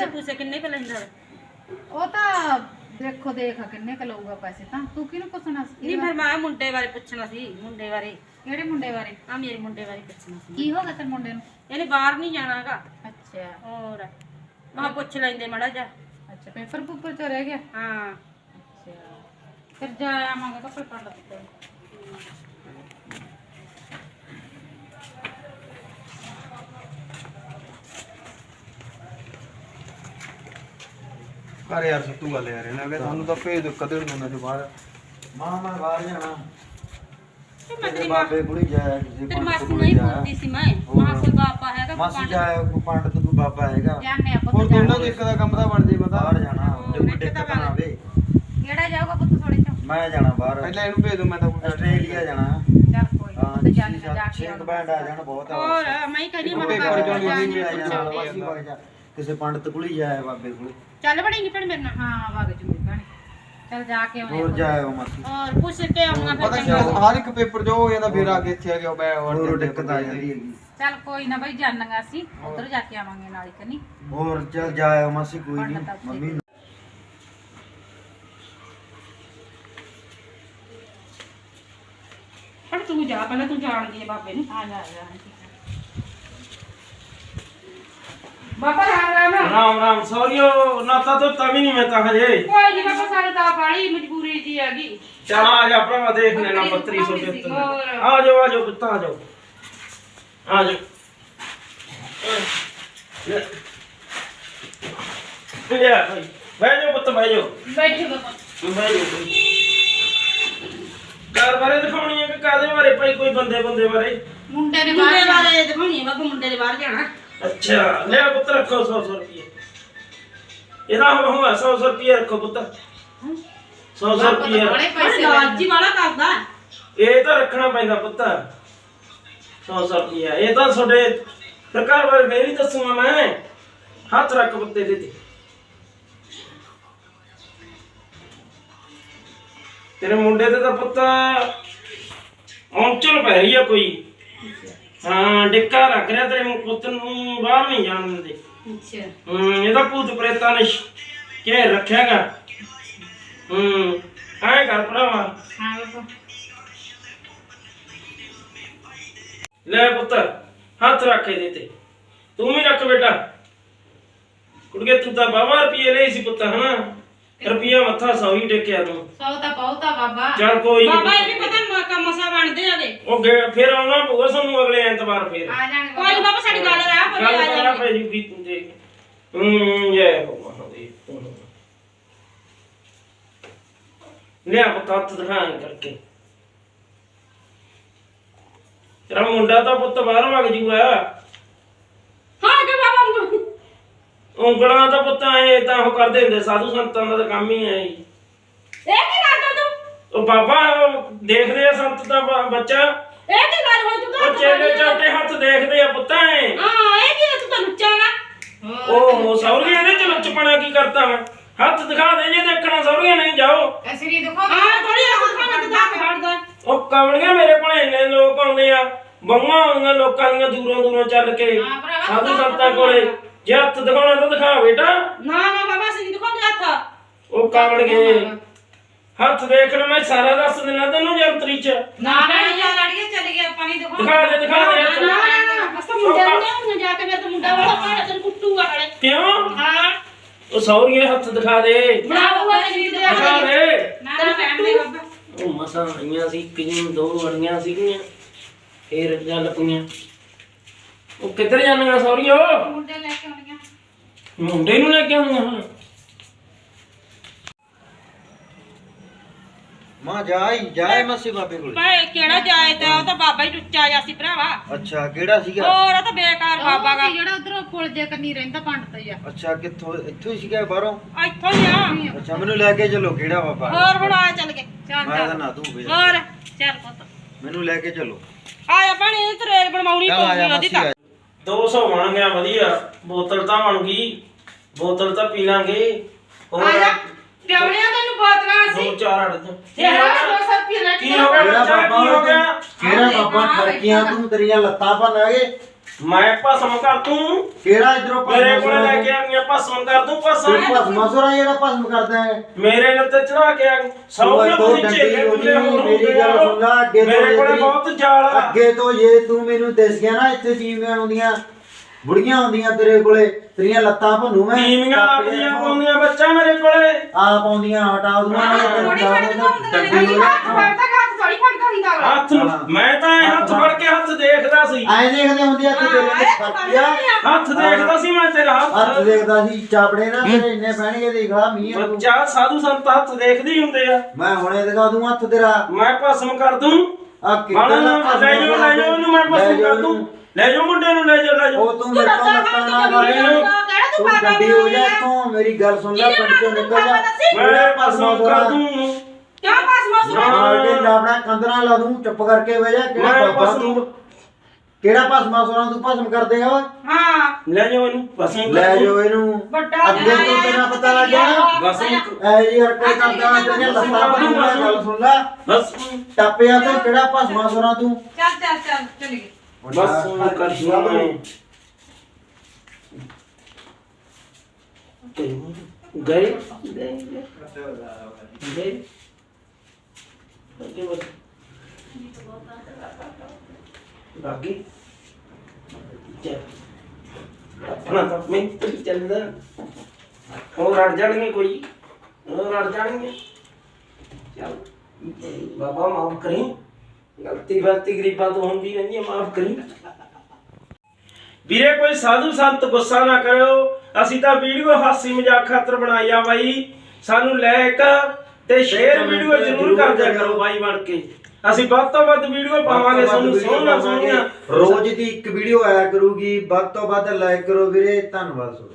ਪੈਸੇ ਪੂਸੇ ਕਿੰਨੇ ਕੁ ਲੈਂਦਾ ਵਾ? ਉਹ ਤਾਂ ਦੇਖੋ ਦੇਖ ਕਿੰਨੇ ਕ ਲਊਗਾ ਪੈਸੇ ਤਾਂ। ਤੂੰ ਕਿਹਨੂੰ ਪੁੱਛਣਾ ਸੀ? ਨਹੀਂ ਫਿਰ ਮੈਂ ਮੁੰਡੇ ਬਾਰੇ ਪੁੱਛਣਾ ਸੀ ਮੁੰਡੇ ਬਾਰੇ। ਕਿਹੜੇ ਮੁੰਡੇ ਬਾਰੇ? ਆ ਮੇਰੇ ਮੁੰਡੇ ਬਾਰੇ ਪੁੱਛਣਾ ਸੀ। ਕੀ ਹੋ ਗਿਆ ਤੇਰੇ ਮੁੰਡੇ ਨੂੰ? ਇਹਨੇ ਬਾਹਰ ਨਹੀਂ ਜਾਣਾਗਾ ਅੱਛਾ। ਹੋਰ। ਮੈਂ ਕਿਹਾ ਪੁੱਛ ਲੈਂਦੇ ਮੜਾ ਜਾ ਅੱਛਾ ਪੇਪਰ ਪੂਪਰ ਚ ਰਹਿ ਗਿਆ? ਹਾਂ। ਅੱਛਾ। ਫਿਰ ਜਾ ਆਵਾਂਗੇ ਕੱਪੜੇ ਪਾ ਲੈ। ਪਰ ਯਾਰ ਸੱਤੂ ਗੱਲ ਯਾਰ ਇਹਨਾਂ ਕਿ ਸਾਨੂੰ ਤਾਂ ਭੇਜ ਦਿਓ ਕਦੇ ਨੂੰ ਨਾ ਜੋ ਬਾਹਰ। ਮਾਂ ਮੈਂ ਬਾਹਰ ਜਾਣਾ ਤੇ ਮੈਂ ਤੇਰੇ ਮਾਂ ਬਾਬੇ ਕੋਲ ਹੀ ਜਾਇਆ ਕਿਸੇ ਤੇਰੀ ਪੰਡਤ ਮਾਸੀ ਕੋਲ ਨਹੀਂ ਹੀ ਜਾਇਆ ਪੁੱਛਦੀ ਸੀ ਮੈਂ। ਮਾਂ ਕੋਈ ਬਾਪਾ ਹੈਗਾ ਮਾਸੀ ਪੰਡ- ਜਾਇਆ ਕੋਈ ਪੰਡਤ ਕੋਈ ਬਾਬਾ ਹੈਗਾ। ਜਾਣੇ ਆਪਾਂ ਹੋਰ ਦੋਨਾਂ ਦੇ ਇੱਕ ਦਾ ਕੰਮ ਤਾਂ ਬਣ ਜੇ ਬੰਦਾ ਬਾਹਰ ਜਾਣਾ ਹੋਰ, ਜੇ ਕੋਈ ਦਿੱਕਤ ਨਾ ਆਵੇ। ਕਿਹੜਾ ਜਾਊਗਾ ਪੁੱਤ ਥੋੜੇ ਚ ਮੈਂ ਜਾਣਾ ਬਾਹਰ। ਪਹਿਲਾਂ ਇਹਨੂੰ ਭੇਜ ਦੋ ਮੈਂ ਤਾਂ ਕੋਈ ਆਸਟ੍ਰੇਲੀਆ ਜਾਣਾ। ਚੱਲ ਕੋਈ ਹਾਂ ਨੀ, ਤੇ ਜਾਣੇ ਜਾ ਕੇ ਛੇ ਆਉਣਾ। ਬੈਂਡ ਆ ਜਾਣ ਬਹੁਤ ਆ। ਹੋਰ ਮੈਂ ਹੀ ਕਹਿੰਦੀ ਮੈਂ ਪੇਪਰ ਬਾਬਾ ਚੋਂ ਨਹੀਂ ਕੇ ਮਿਲਿਆ ਜਾਣਾ ਪੁੱਛਾਂਗੇ। ਮਾਸੀ ਵਗ ਜਾ। ਕਿਸੇ ਪੰਡਤ ਕੋਲ ਹੀ ਜਾਇਆ ਬਾਬੇ ਕੋਲ। ਚੱਲ ਬੜੇਗੀ ਭੈਣ ਮੇਰੇ ਨਾਲ। ਹਾਂ ਵਗ ਜੂਗੀ ਭੈਣੇ। ਚੱਲ ਜਾ ਕੇ ਆਉਣੇ ਹੋਰ ਜਾਇਆ ਮਾਸੀ। ਹੋਰ ਪੁੱਛ ਕੇ ਆਉਣਾ ਫਿਰ ਪਤਾ ਕੀ ਚੰਗਾ। ਹਰ ਇੱਕ ਪੇਪਰ ਜੋ ਹੋ ਜਾਂਦਾ ਫਿਰ ਆ ਕੇ ਇੱਥੇ ਆ ਗਿਆ ਮੈਂ ਹੋਰ ਦਿੱਕਤ ਆ ਜਾਂਦੀ ਹੈਗੀ। ਚੱਲ ਕੋਈ ਨਾ ਬਈ ਜਾਣਾਂਗਾ ਅਸੀਂ। ਉਧਰ ਜਾ ਕੇ ਆਵਾਂਗੇ ਨਾਲ ਹੀ ਕਨੀ ਹੋਰ ਚੱਲ ਜਾਇਆ ਮਾਸੀ ਕੋਈ ਨਹੀਂ ਪੰਡਤ ਆਪੇ ਮੰਮੀ ਨੂੰ। ਪਰ ਤੂੰ ਜਾ ਪਹਿਲਾਂ ਤੂੰ ਜਾਣਦੀ ਹੈ ਬਾਬੇ ਨੂੰ। ਆ ਜਾ ਆ ਜਾ ਬਾਬਾ ਰਾਮ ਰਾਮ। ਰਾਮ ਰਾਮ ਸੌਰੀਓ ਨਾਤਾ ਤੋਂ ਤਵੀ ਨਹੀਂ ਮੈਂ ਤਾਂ ਹਜੇ। ਕੋਈ ਨਹੀਂ ਬਾਬਾ ਸਾਡੇ ਤਾਂ ਬਾੜੀ ਮਜਬੂਰੀ ਜੀ ਹੈਗੀ ਚਲ ਆ ਜਾ ਭਰਾਵਾ ਦੇਖ ਲੈਣਾ ਬੱਤਰੀ ਸੌ ਦੇ ਉੱਤੇ ਆ ਜਾਓ ਆ ਜਾਓ ਪੁੱਤ ਆ ਜਾਓ। ਆ ਜਾਓ। ਲੈ। ਲੈ ਭਾਈ ਬਹਿ ਜਾਓ ਪੁੱਤ ਬਹਿ ਜਾਓ। ਬੈਠੇ ਬਾਬਾ। ਬਹਿ ਜਾਓ। ਘਰ ਬਾਰੇ ਦਿਖਾਉਣੀ ਹੈ ਕਿ ਕਾਦੇ ਬਾਰੇ ਭਾਈ ਕੋਈ ਬੰਦੇ ਬੰਦੇ ਬਾਰੇ? ਮੁੰਡੇ ਬਾਹਰ ਜਾਣਾ। ਬਾਰੇ ਦਿਖਾਉਣੀ ਹੈ ਬਾਬਾ ਮੁੰਡੇ ਦੇ ਬਾਹਰ ਜਾਣਾ। ਅੱਛਾ ਲੈ ਪੁੱਤ ਰੱਖੋ 100 100 ਰੁਪਏ ਇਹਦਾ ਹੁਣ ਹੋਇਆ 100 100 ਰੁਪਏ ਰੱਖੋ ਪੁੱਤ 100 100 ਬਾਬਾ ਰੁਪਏ ਪੈਸੇ ਲਾਲਚੀ ਵਾਲਾ ਕਰਦਾ ਇਹ ਤਾਂ ਰੱਖਣਾ ਪੈਂਦਾ ਪੁੱਤ 100 100 ਰੁਪਏ ਇਹ ਤਾਂ ਤੁਹਾਡੇ ਸਰਕਾਰ ਫੇਰ ਹੀ ਦੱਸੂਗਾ ਮੈਂ। ਹੱਥ ਰੱਖ ਪੁੱਤੇ ਦੇ ਤੇ। ਤੇਰੇ ਮੁੰਡੇ ਤੇ ਤਾਂ ਪੁੱਤ ਔਂਚਲ ਪੈ ਰਹੀ ਆ ਕੋਈ। ਹਾਂ ਡਿੱਕਾ ਰੱਖ ਰਿਹਾ ਤੇਰੇ ਪੁੱਤ ਨੂੰ ਬਾਹਰ ਨਹੀਂ ਜਾਣ ਦਿੰਦੇ। ਅੱਛਾ। ਹੂੰ ਇਹਦਾ ਭੂਤ ਪ੍ਰੇਤਾਂ ਨੇ ਕਿ ਰੱਖਿਆਗਾ ਹੂੰ ਐਂ ਕਰ ਭਰਾਵਾ। ਹਾਂ ਬਾਬਾ। ਲੈ ਪੁੱਤ ਹੱਥ ਰੱਖ ਇਹਦੇ ਤੇ। ਤੂੰ ਵੀ ਰੱਖ ਬੇਟਾ। ਕੁੜੀਏ ਤੂੰ ਤਾਂ ਬਾਬਾ ਰੁਪਏ ਲਈ ਸੀ ਪੁੱਤ ਹਨਾ? ਰੁਪਿਆ ਮੱਥਾ ਸੌ ਹੀ ਟੇਕਿਆ ਤੂੰ। ਸੌ ਤਾਂ ਬਹੁਤਾ ਬਾਬਾ। ਚੱਲ ਕੋਈ ਬਾਬਾ ਇਹ। ਵੀ ਕੰਮ ਮਸਾ ਬਣਦੇ ਆਗੇ ਉਹ ਗੇ- ਫਿਰ ਆਉਣਾ ਪਊਗਾ ਸਾਨੂੰ ਅਗਲੇ ਐਤਵਾਰ ਫਿਰ। ਆ ਜਾਣਗੇ ਕੋਈ ਨੀ ਬਾਬਾ ਸਾਡੀ ਗੱਲ ਰਹਿ ਪਰ ਗੱਲ ਆ ਕਰਨਾ ਜਾਣਗੇ। ਪੈ ਜੂਗੀ ਤੂੰ ਦੇ। ਹੂੰ ਜੈ ਹੋ ਮਹਾਦੇਵ ਲਿਆ ਪੁੱਤ ਹੱਥ ਦਿਖਾਂ ਕਰਕੇ। ਤੇਰਾ ਮੁੰਡਾ ਤਾਂ ਪੁੱਤ ਬਾਹਰ ਵਗ ਜੂਗਾ। ਹਾਂ ਕਿ ਬਾਬਾ ਮੁੰ- ਉਂਗਲਾਂ ਤਾਂ ਪੁੱਤ ਐ ਤਾਂ ਉਹ ਕਰਦੇ ਹੁੰਦੇ ਸਾਧੂ ਸੰਤਾਂ ਦਾ ਤਾਂ ਕੰਮ ਹੀ ਐ ਇਹ ਕੀ ਕਰਦਾ ਤੂੰ? ਉਹ ਬਾਬਾ ਦੇਖਦੇ ਆ ਸੰਤ ਦਾ ਬ- ਬੱਚਾ। ਇਹ ਕੀ ਗੱਲ ਹੋਈ? ਤੂੰ ਤਾਂ ਉਹ ਚੇਲੇ ਚਾਟੇ ਹੱਥ ਦੇਖਦੇ ਆ ਪੁੱਤਾਂ ਹਾਂ ਇਹ ਕੀ ਤੂੰ ਤਾਂ ਲੁੱਚਾਗਾ ਉਹ ਸੌਰੀ ਇਹਦੇ ਚ ਲੁੱਚਪਣਾ ਕੀ ਕਰਤਾ ਮੈਂ ਹੱਥ ਦਿਖਾ ਦੇ ਜੇ ਦੇਖਣਾ ਸੌਰੀਆਂ ਨਹੀਂ ਜਾਓ। ਐਸੀ ਨਹੀਂ ਦੇਖੋ ਹਾਂ ਥੋੜੀ ਅੱਖ ਖਾਣਾ ਤੇ ਦਾਤ ਫੜਦਾ ਉਹ ਕਮਲੀਆਂ ਮੇਰੇ ਕੋਲ ਇੰਨੇ ਲੋਕ ਆਉਂਦੇ ਆ। ਬੰਗਾਂ ਆਉਂਦੀਆਂ ਲੋਕਾਂ ਦੀਆਂ ਦੂਰੋਂ ਦੂਰੋਂ ਚੱਲ ਕੇ। ਹਾਂ ਭਰਾਵਾ, ਸਾਧੂ ਸੰਤਾਂ ਕੋਲੇ। ਜੇ ਹੱਥ ਦਿਖਾਉਣਾ ਤਾਂ ਦਿਖਾ ਬੇਟਾ। ਨਾ ਨਾ ਬਾਬਾ ਸਿੰਘ ਦਿਖਾਉਂਦੇ ਹੱਥ। ਉਹ ਕਮਲ ਗਏ। ਹੱਥ ਦੇਖ ਲੈ ਮੈਂ ਸਾਰਾ ਦੱਸ ਦਿਨਾ ਤੈਨੂੰ ਜੰਤਰੀ ਚ। ਨਾ ਨਾ ਜਾ ਲੜੀਏ ਚਲੇ ਗਏ ਆਪਾਂ ਨਹੀਂ ਦੇਖੋ ਦਿਖਾ ਦੇ ਦਿਖਾ ਦੇ। ਹੱਥ। ਨਾ ਨਾ ਬਸ ਤਾਂ ਮੁੰਡੇ ਨੂੰ ਲਿਆਉਣਾ ਜਾ ਕੇ ਮੇਰੇ ਤਾਂ ਮੁੰਡਾ ਵਾਲਾ ਪਾੜਾ ਤੈਨੂੰ ਕੁੱਟੂਗਾ ਹਲੇ ਕਿਉਂ? ਹਾਂ। ਉਹ ਸੌਰੀਏ ਹੱਥ ਦਿਖਾ ਦੇ। ਬਣਾਊਗਾ ਜੀ ਦੇ ਦਿਖਾ ਦੇ। ਨਾ ਨਾ ਭੈਣ ਦੇ ਬਾਬਾ। ਉਹ ਮਸਾਂ ਆਈਆਂ ਸੀ ਕਿੰਨ ਦੋ ਅੜੀਆਂ ਸੀਗੀਆਂ ਫੇਰ ਗੱਲ ਪਈਆਂ। ਉਹ ਕਿੱਧਰ ਜਾਂਦੀਆਂ ਸੌਰੀਓ ਮੁੰਡੇ ਲੈ ਕੇ ਆਉਣੀਆਂ। ਮੁੰਡੇ ਨੂੰ ਲੈ ਕੇ ਆਉਂਦੀਆਂ ਹੁਣ ਮਾਂ ਜਾਈ ਜਾਏ ਮਾਸੀ ਬਾਬੇ ਕੋਲ। ਮੈਂ ਕਿਹੜਾ ਜਾਏ ਤੇ ਉਹ ਤਾਂ ਬਾਬਾ ਹੀ ਟੁੱਚਾ ਜਾ ਸੀ ਭਰਾਵਾ। ਅੱਛਾ ਕਿਹੜਾ ਸੀਗਾ? ਹੋਰ ਉਹ ਤਾਂ ਬੇਕਾਰ ਬਾਬਾ ਗਾ। ਉਹ ਸੀ ਜਿਹੜਾ ਉਧਰੋਂ ਪੁਲ ਜੇ ਕੰਨੀ ਰਹਿੰਦਾ ਪੰਡਤ ਹੀ ਆ। ਅੱਛਾ ਕਿੱਥੋਂ ਇੱਥੋਂ ਹੀ ਸੀਗਾ ਬਾਹਰੋਂ? ਇੱਥੋਂ ਹੀ ਆ। ਅੱਛਾ ਮੈਨੂੰ ਲੈ ਕੇ ਚੱਲੋ ਕਿਹੜਾ ਬਾਬਾ ਹੋਰ ਹੁਣ ਆ ਚੱਲ ਕੇ। ਚੱਲ ਮੈਂ ਤਾਂ ਚੱਲ ਨਾ ਤੂੰ ਵੇ ਹੋਰ ਚੱਲ ਪੁੱਤ। ਮੈਨੂੰ ਲੈ ਕੇ ਚੱਲੋ। ਆਇਆ ਪਾਣੀ ਇਹ ਤਰੇਲ ਬਣਵਾਉਣੀ ਚੱਲ ਆ ਜਾ ਪਊਗੀ ਉਹਦੀ ਮਾਸੀ ਤਾਂ। ਆ 200 ਬਣ ਗਿਆ ਵਧੀਆ। ਬੋਤਲ ਤਾਂ ਬਣ ਗਈ। ਬੋਤਲ ਤਾਂ ਪੀ ਲਾਂਗੇ। ਹੋਰ ਆ ਜਾ ਪਿਆਉਣਿਆ ਤੈਨੂੰ ਬੋਤਲਾਂ ਦੋ ਚਾਰ ਅੜ ਦੋ। ਤੇ ਹਾਂ 200 ਰੁਪਏ ਲੈ ਕੀ ਹੋ ਗਿਆ? ਕਿਹੜਾ ਬੱਚਾ ਕੀ ਹੋ ਬਾਬਾ ਗਿਆ? ਕਿਹੜਾ ਬਾਬਾ ਠਰਕੀਆਂ ਤੂੰ ਤੇਰੀਆਂ ਲੱਤਾਂ ਭੰਨਾਂਗੇ ਮੈਂ ਭਸਮ ਕਰ ਦੂੰ ਕਿਹੜਾ ਇਧਰੋਂ ਮੇਰੇ ਕੋਲ ਲੈ ਕੇ ਆਣੀਆਂ ਭਸਮ ਕਰ ਦੂੰ ਭਸਮ। ਭਸਮਾ ਸੁਰਾ ਜਿਹੜਾ ਭਸਮ ਕਰਦਾ ਹੈ। ਮੇਰੇ ਨਾਲ ਤੇ ਚੜਾ ਕੇ ਆ। ਸੌ ਤੂੰ ਨਾ ਤੋਂ ਤੁਸੀਂ ਡੰਡੀ ਝੇਲੇ ਹੋ ਬੁੱਲੇ ਜੀ, ਹੋ? ਮੇਰੀ ਗੱਲ ਸੁਣ ਲਾ, ਅੱਗੇ ਤੋਂ ਮੇਰੇ ਕੋਲੇ ਜਿਹੜੀ- ਬਹੁਤ ਜਾਲ ਆ। ਅੱਗੇ ਤੋਂ ਜੇ ਤੂੰ ਮੈਨੂੰ ਦਿਸ ਗਿਆ ਨਾ ਇੱਥੇ ਤੀਵੀਆਂ ਆਉਂਦੀਆਂ ਬੁੜੀਆਂ ਆਉਂਦੀਆਂ ਤੇਰੇ ਕੋਲੇ ਤੇਰੀਆਂ ਲੱਤਾਂ ਭੰਨੂ ਮੈਂ ਆਪਦੀਆਂ ਪਾਉਂਦੀਆਂ ਬੱਚਾ ਮੇਰੇ ਕੋਲੇ। ਆਪ ਆਉਂਦੀਆਂ ਹਟਾ ਦੂੰਗਾ ਮੈਂ ਥੋੜੀ ਹੱਥ ਫੜਦਾ ਹੱਥ ਥੋੜੀ ਫੜਦਾ ਹੁੰਦਾ ਹੱਥ ਨੂੰ- ਤਾਂ ਐਂ ਹੱਥ ਫੜ ਕੇ ਹੱਥ ਦੇਖਦਾ ਸੀ। ਐ ਦੇਖਦੇ ਹੁੰਦੇ ਆ ਤੂੰ ਤੇਰੇ ਤੇ ਫਰਕੀਆ ਹੱਥ ਦੇਖਦਾ ਸੀ ਮੈਂ ਤੇਰਾ ਹੱਥ। ਹੱਥ ਦੇਖਦਾ ਸੀ ਚਾਪੜੇ ਨਾ ਤੇਰੇ ਇੰਨੇ ਪੈਣਗੇ ਦੇਖ ਲਾ ਮੀਂਹ ਨੂੰ। ਬੱਚਾ ਸਾਧੂ ਸੰਤ ਹੱਥ ਦੇਖਦੇ ਹੀ ਹੁੰਦੇ ਆ। ਮੈਂ ਹੁਣੇ ਦਿਖਾ ਦੂੰ ਹੱਥ ਤੇਰਾ। ਮੈਂ ਭਸਮ ਕਰ ਦੂੰ। ਆ ਕਿੱਦਾਂ ਲੈ ਜਾਓ ਲੈ ਜਾਓ ਉਹਨੂੰ ਮੈਂ ਭਸਮ ਕਰ ਦੂੰ। ਲੈ ਜਾਓ ਮੁੰਡੇ ਨੂੰ ਲੈ ਜਾਓ ਲੈ ਜਾਓ। ਉਹ ਤੂੰ ਮੇਰੇ ਤੋਂ ਲੱਤਾਂ ਨਾ ਮਾਰੇ। ਕਿਹੜਾ ਤੂੰ ਤੂੰ ਪਾਗਲ ਗੱਡੀ ਹੋ ਜਾ ਤੂੰ ਮੇਰੀ ਗੱਲ ਸੁਣ ਲੈ ਪਿੰਡ ਚੋਂ ਨਿਕਲ ਜਾ। ਮੈਂ ਭਸਮ ਕਰ ਦੂੰ। ਕਿਉਂ ਪਾਸ ਮਾਸ ਮਾਰ ਕੇ ਲਾਵਣਾ ਕੰਦਰਾ ਲਾ ਦੂੰ ਚੁੱਪ ਕਰਕੇ ਬਹਿ ਜਾ ਕਿਹੜਾ ਮੈਂ ਭਸਮ ਤੂੰ? ਕਿਹੜਾ ਭਸਮਾ ਸੋਨਾ ਤੂੰ ਭਸਮ ਕਰਦੇ ਓਏ ਹਾਂ। ਲੈ ਜਾਓ ਇਹਨੂੰ ਭਸਮ ਲੈ ਕਰ ਦੂੰ। ਜਾਓ ਇਹਨੂੰ। ਵੱਡਾ ਅੱਗੇ ਤੋਂ ਤੇਰਾ ਪਤਾ ਲੱਗ ਗਿਆ ਨਾ? ਭਸਮ ਐ ਜੀ ਹਰਕਤ ਕਰਦਾ ਤੇਰੀਆਂ ਲੱਤਾਂ ਬੰਨ੍ਹੂਗਾ ਗੱਲ ਸੁਣ ਲੈ। ਭਸਮ ਟੱਪਿਆ ਤੇ ਕਿਹੜਾ ਭਸਮਾ ਸੋਨਾ ਤੂੰ? ਚੱਲ ਚੱਲ ਚੱਲ ਚਲੀ ਗਈ ਭਸਮ ਕਰ ਦੂੰ ਮੈਂ ਗਏ ਗਏ ਗਏ ਅੱਗੇ ਵਧ ਬਾਕੀ ਚੱਲ ਆਪਣਾ ਤਾਂ ਮੈਂ ਤੇ ਚੱਲਦਾ ਉਹ ਰੜ ਜਾਣਗੇ ਗਲਤੀ ਗਲਤੀ ਗਰੀਬਾਂ ਤੋਂ ਹੁੰਦੀ ਰਹਿੰਦੀ ਹੈ ਮਾਫ ਕਰੀ। ਵੀਰੇ ਕੋਈ ਸਾਧੂ ਸੰਤ ਗੁੱਸਾ ਨਾ ਕਰਿਓ। ਅਸੀਂ ਤਾਂ ਵੀਡੀਓ ਹਾਸੀ ਮਜ਼ਾਕ ਖਾਤਰ ਬਣਾਈ ਆ ਬਾਈ। ਸਾਨੂੰ ਲਾਇਕ ਤੇ ਸ਼ੇਅਰ ਵੀਡੀਓ ਜ਼ਰੂਰ ਕਰ ਦਿਆ ਕਰੋ ਬਾਈ ਬਣ ਕੇ। ਅਸੀਂ ਵੱਧ ਤੋਂ ਵੱਧ ਵੀਡੀਓ ਪਾਵਾਂਗੇ ਤੁਹਾਨੂੰ ਸੋਹਣਾ ਸੋਹਣੀਆਂ ਰੋਜ਼ ਦੀ ਇੱਕ ਵੀਡੀਓ ਆਇਆ ਕਰੂਗੀ। ਵੱਧ ਤੋਂ ਵੱਧ ਲਾਈਕ ਕਰੋ ਵੀਰੇ। ਧੰਨਵਾਦ ਸੋ